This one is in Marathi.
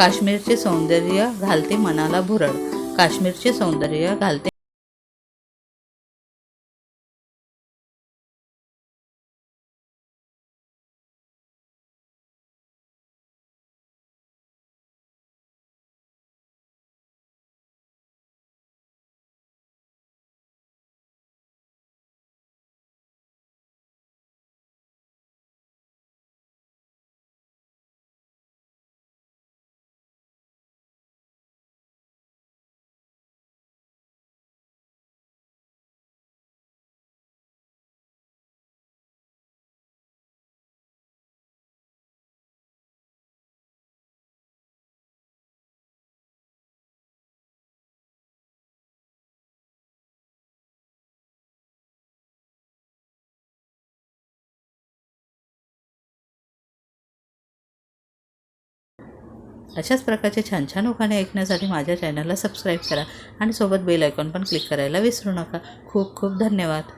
काश्मीरचे सौंदर्य घालते मनाला भुरळ. काश्मीरचे सौंदर्य घालते अशाच प्रकारचे छान छान उखाणे ऐकण्यासाठी माझ्या चॅनलला सबस्क्राईब करा आणि सोबत बेल आयकॉन पण क्लिक करायला विसरू नका. खूप खूप धन्यवाद.